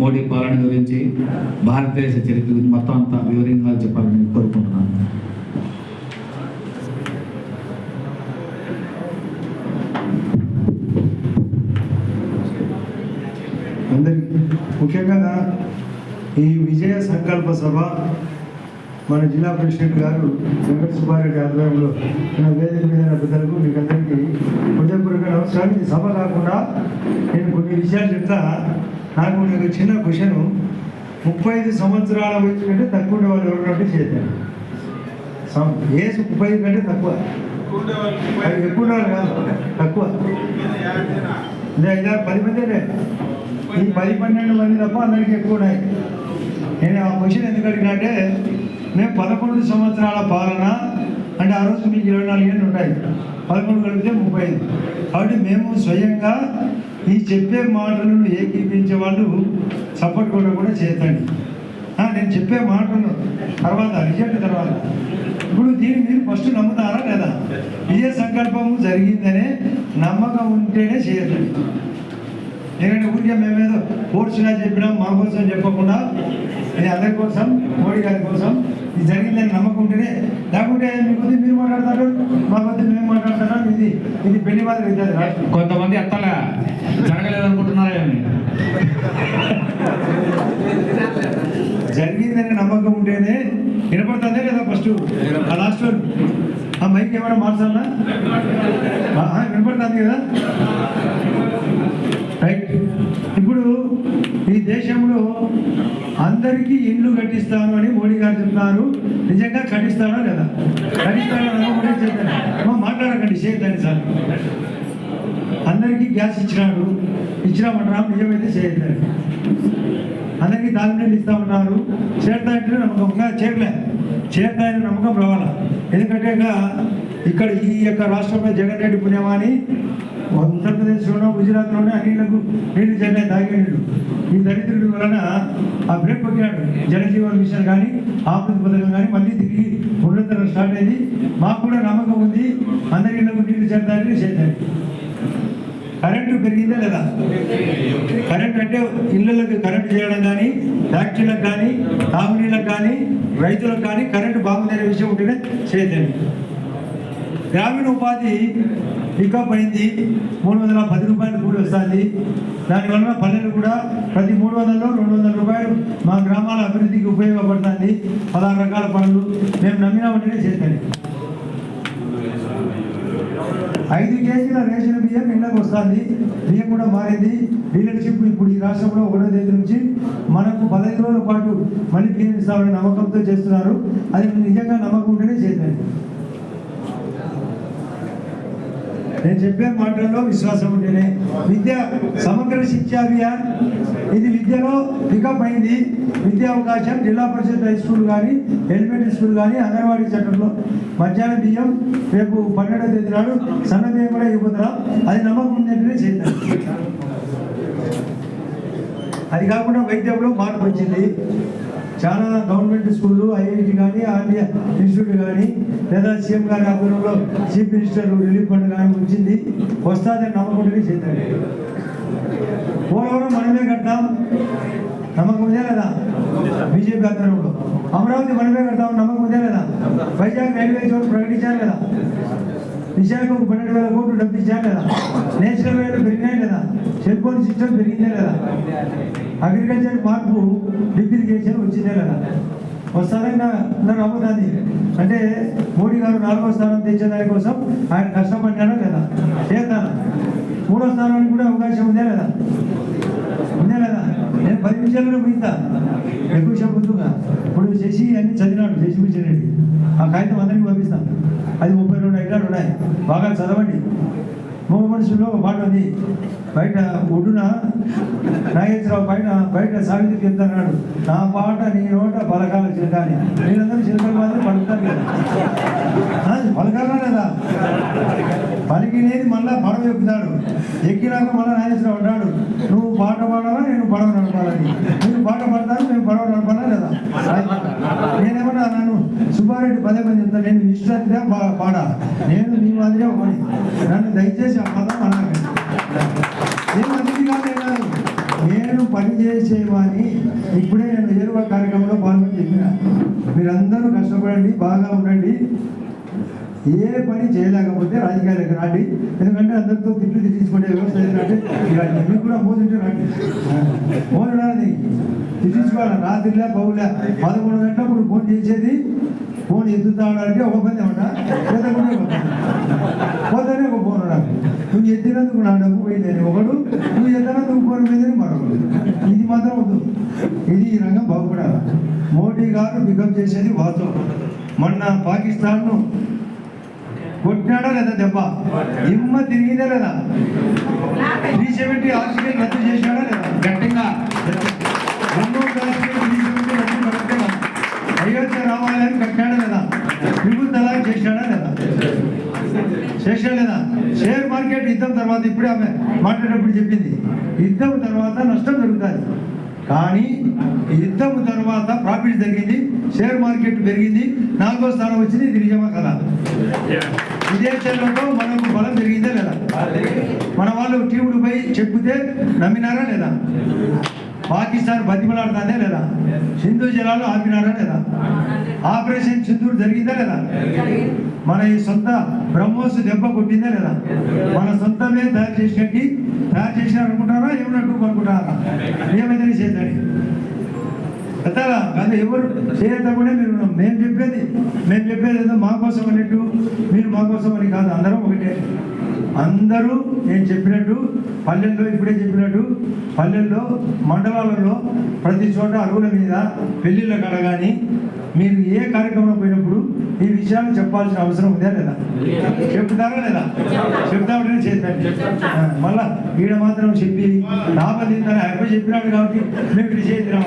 మోడీ పాలన గురించి భారతదేశ చరిత్ర గురించి మొత్తం అంతా వివరంగా చెప్పాలని కోరుకుంటున్నాను. అందరికీ ముఖ్యంగా ఈ విజయ సంకల్ప సభ మన జిల్లా ప్రెసిడెంట్ గారు వెంకట సుబ్బారెడ్డి ఆధ్వర్యంలో మన వేదిక మీద పెద్దలకు మీకు అందరికీ హృదయపూర్వక నమస్కారం. ఈ సభ కాకుండా నేను కొన్ని విషయాలు చెప్తా. నాకు నేను చిన్న క్వశ్చను. ముప్పై ఐదు సంవత్సరాల వయసు కంటే తక్కువ ఉండే వాళ్ళు ఎవరు చేశాను ఏసు ముప్పై ఐదు కంటే తక్కువ. ఎక్కువ ఉండాలి కాదు. తక్కువ. ఇదే ఐదారు పది మందినే ఈ పది పన్నెండు మంది తప్ప అందరికీ ఎక్కువ ఉన్నాయి. నేను ఆ క్వశ్చన్ ఎందుకు అడిగినంటే మేము పదకొండు సంవత్సరాల పాలన అంటే ఆ రోజు మీకు ఇరవై నాలుగు ఏళ్ళు ఉంటాయి. పదకొండు కలిపితే ముప్పై ఐదు. కాబట్టి మేము స్వయంగా ఈ చెప్పే మాటలను ఏకీపించే వాళ్ళు సపోర్ట్ కూడా కూడా చేతండి నేను చెప్పే మాటలు తర్వాత రిజల్ట్ తర్వాత. ఇప్పుడు దీన్ని మీరు ఫస్ట్ నమ్ముతారా లేదా? ఏ సంకల్పము జరిగిందనే నమ్మకం ఉంటేనే చేయతండి ఎందుకంటే ఊరికే మేమేదో కోర్సుగా చెప్పినా మా కోసం చెప్పకుండా ఇది అందరి కోసం మోడీ గారి కోసం ఇది జరిగిందని నమ్మకం ఉంటేనే లేకుంటే మీ కొద్ది మీరు మాట్లాడతారు మా కొద్ది మేము మాట్లాడతారా? ఇది ఇది పెళ్ళి మాదిరి అవుతుంది కొంతమంది అత్తల జరగలేదు అనుకుంటున్నారా? జరిగిందనే నమ్మకం ఉంటేనే వినపడుతుందే లేదా ఫస్ట్? ఆ లాస్ట్ ఆ మైక్ ఏమైనా ఆ, వినపడుతుంది కదా? రైట్ దేశంలో అందరికీ ఇండ్లు కట్టిస్తాను అని మోడీ గారు చెప్తున్నారు నిజంగా కట్టిస్తాడా లేదా? కట్టిస్తాడా నమ్మకం మాట్లాడకండి చేయద్దండి సార్. అందరికీ గ్యాస్ ఇచ్చినాడు. ఇచ్చినామంటారా నిజమైతే చేయద్దండి అందరికీ దాని ఇస్తామన్నారు చేరుతాయంటే నమ్మకం. ఇంకా చేరలే. చేరతాయని నమ్మకం రావాలి? ఎందుకంటే ఇక్కడ ఈ యొక్క రాష్ట్రంలో జగన్ రెడ్డి పుణ్యమాని ఉత్తరప్రదేశ్లోనో గుజరాత్లోనే అన్నిళ్ళకు నీళ్ళు చెల్లే తాగే నీళ్ళు ఈ దరిద్రుడి వలన ఆ బ్రేక్ కొట్టాడు జలజీవన్ మిషన్ కానీ ఆపద పథకం కానీ మళ్ళీ తిరిగి పునరుద్ధరణ స్టార్ట్ అయింది. మాకు కూడా నమ్మకం ఉంది. అందరి ఇళ్ళకు నీళ్ళు చేరతాయని చేశారు కరెంటు పెరిగిందా లేదా? కరెంట్ అంటే ఇళ్ళకి కరెంట్ చేయడం కానీ ఫ్యాక్టరీలకు కానీ తాగునీళ్ళకి కానీ రైతులకు కానీ కరెంటు బాగుందనే విషయం ఉంటేనే చేయదండి గ్రామీణ ఉపాధి పికప్ అయింది మూడు వందల పది రూపాయలు కూడి వస్తుంది. దానివల్ల పల్లెలు కూడా ప్రతి మూడు వందలు రెండు వందల రూపాయలు మా గ్రామాల అభివృద్ధికి ఉపయోగపడుతుంది. పదహారు రకాల పనులు మేము నమ్మినా ఉంటేనే చేస్తాను ఐదు కేజీల రేషన్ బియ్యం ఇళ్ళకు వస్తుంది. బియ్యం కూడా మారింది. డీలర్షిప్ ఇప్పుడు ఈ రాష్ట్రంలో ఒకటో తేదీ నుంచి మనకు పదహైదు రోజుల పాటు మళ్ళీ బియ్యం ఇస్తామనే నమ్మకంతో చేస్తున్నారు. అది నిజంగా నమ్మకం ఉంటేనే చేశాను నేను చెప్పే మాటల్లో విశ్వాసం ఉంటేనే. విద్య సమగ్ర శిక్షా అభియాన్. ఇది విద్యలో పికప్ అయింది. విద్యా అవకాశం జిల్లా పరిషత్ హై స్కూల్ కానీ ఎలిమెంటరీ స్కూల్ కానీ అంగన్వాడీ సెంటర్లో. మధ్యాహ్నం బియ్యం రేపు పన్నెండవ తేదీ నాడు సన్న బియ్యం కూడా ఇవ్వకుండా అది నమ్మకం ఉందంటేనే చేద్దాం. అది కాకుండా వైద్యంలో మార్పు వచ్చింది. చాలా గవర్నమెంట్ స్కూళ్ళు ఐఐటి కానీ ఆర్డియా ఇన్స్టిట్యూట్ కానీ లేదా సీఎం గారి ఆధ్వర్యంలో చీఫ్ మినిస్టర్ రిలీఫ్ ఫండ్ కానీ వచ్చింది. వస్తుందని నమ్మకం చేద్దాం. పోలవరం మనమే కట్టాం నమ్మకం ఉందే లేదా? బీజేపీ ఆధ్వర్యంలో అమరావతి మనమే కడతాం నమ్మకం ఉందే లేదా? వైజాగ్ రైల్వే జోన్ ప్రకటించారు లేదా విశాఖకు పన్నెండు వేల కోట్లు డబ్బు ఇచ్చారు కదా. నేషనల్ వేలు పెరిగినాయి కదా. సెల్ ఫోన్ సిస్టమ్ పెరిగిందే కదా. అగ్రికల్చర్ మార్పు డిప్లికేషన్ వచ్చిందే కదా. వస్తానంగా అందరూ నమ్ముతుంది అంటే మోడీ గారు నాలుగో స్థానం తెచ్చేదాని కోసం ఆయన కష్టపడ్డాడా లేదా? చేస్తాను మూడో స్థానానికి కూడా అవకాశం ఉందే లేదా? ఉందే లేదా? నేను పది నిమిషాల్లో పోయిందా ఎక్కువ చెప్పుతుగా ఇప్పుడు శశి అన్ని చదివినాడు శశి భూషణ్ రెడ్డి ఆ కాగితం అందరికీ పంపిస్తాను అది ముప్పై రెండు ఎకరాలు ఉన్నాయి. బాగా చదవండి. మూగ మనుషుల్లో ఒక పాట ఉంది. బయట ఒడ్డున నాగేశ్వరరావు బయట బయట సావిత్రి చెప్తున్నాడు నా పాట నీ నోట పలకాలు చిలకాలి వీళ్ళందరూ చిన్న మాత్రం పలుకుతారు కదా. పలకాలా లేదా అరిగినేది మళ్ళీ పడవ ఎక్కుతాడు ఎక్కినాక మళ్ళీ నాగేశ్వరరావు అంటాడు నువ్వు పాట పాడాలా నేను పడవ నడపాలని. మీరు పాట పాడతారు మేము పడవ నడపాలా లేదా? నేనేమన్నా నన్ను సుబ్బారెడ్డి పదే పది చెప్తాను నేను ఇష్టంగా బా పాడా. నేను నీ మాదిరే పని నన్ను దయచేసి ఆ పదం అన్నాను నేను అందుకే కాదు నేను పని ఇప్పుడే నేను ఏరువ కార్యక్రమంలో పాల్గొని చెప్పిన. మీరందరూ కష్టపడండి బాగా ఉండండి. ఏ పని చేయలేకపోతే రాజకీయాలకు రాండి. ఎందుకంటే అందరితో తిట్లు తిట్టించుకునే వ్యవస్థ ఏంటంటే మీకు కూడా మోదింటే రండి. మోదు రాని రాత్రిలే పౌలే పదకొండు గంటలప్పుడు ఫోన్ చేసేది ఫోన్ ఎత్తుతాడంటే ఒక పని ఏమన్నా? పోతేనే ఒక ఫోన్ ఉండాలి. నువ్వు ఎత్తినందుకు నా డబ్బు పోయిందని ఒకడు నువ్వు ఎత్తినందుకు ఫోన్ పోయిందని మరొకడు. ఇది మాత్రం వద్దు. ఇది ఈ రంగం బాగుపడాలి. మోడీ గారు పికప్ చేసేది వాస్తవం. మొన్న పాకిస్తాన్ను కొట్టినాడా లేదా దెబ్బ? ఇమ్మ తిరిగిందా లేదా? త్రీ సెవెంటీ ఆర్టికల్ రద్దు చేశాడా లేదా? గట్టిగా. అయోధ్య రామాలయం కట్టాడా లేదా? ట్రిపుల్ తలాక్ చేశాడా లేదా? చేశాడా లేదా? షేర్ మార్కెట్ యుద్ధం తర్వాత ఇప్పుడే ఆమె మాట్లాడేటప్పుడు చెప్పింది. యుద్ధం తర్వాత నష్టం జరుగుతుంది కానీ యుద్ధం తర్వాత ప్రాఫిట్ జరిగింది షేర్ మార్కెట్ పెరిగింది నాలుగో స్థానం వచ్చింది ఇది నిజమా కదా? విదేశాలలో మనకు బలం పెరిగిందా లేదా? మన వాళ్ళు టీములు పోయి చెప్తే నమ్మినారా లేదా? పాకిస్తాన్ బతిమలాడుతుందే లేదా? సింధు జలాలు ఆపినారా లేదా? ఆపరేషన్ సింధూర్ జరిగిందా లేదా? మన ఈ సొంత బ్రహ్మోస్ దెబ్బ కొట్టిందా లేదా? మన సొంతమే తయారు చేసినట్టు తయారు చేసినారు అనుకుంటారా ఏమన్నట్టు అనుకుంటారా? ఏమైతే చేద్దాం. కదా అది ఎవరు చేయకుండా మీరు మేము చెప్పేది మేము చెప్పేది ఏదో మా కోసం అన్నట్టు మా కోసం అని కాదు అందరం ఒకటే. అందరూ నేను చెప్పినట్టు పల్లెల్లో ఇప్పుడే చెప్పినట్టు పల్లెల్లో మండలాలలో ప్రతి చోట అరుగుల మీద పెళ్ళిళ్ళ కడ కానీ మీరు ఏ కార్యక్రమం పోయినప్పుడు ఈ విషయాలు చెప్పాల్సిన అవసరం ఉందా లేదా? చెప్తారా లేదా? చెప్తా ఉంటేనే చేద్దాం మళ్ళా ఈడ మాత్రం చెప్పి లాభం తింటారా అయిపోయి చెప్పినాడు కాబట్టి మేము ఇది చేద్దాం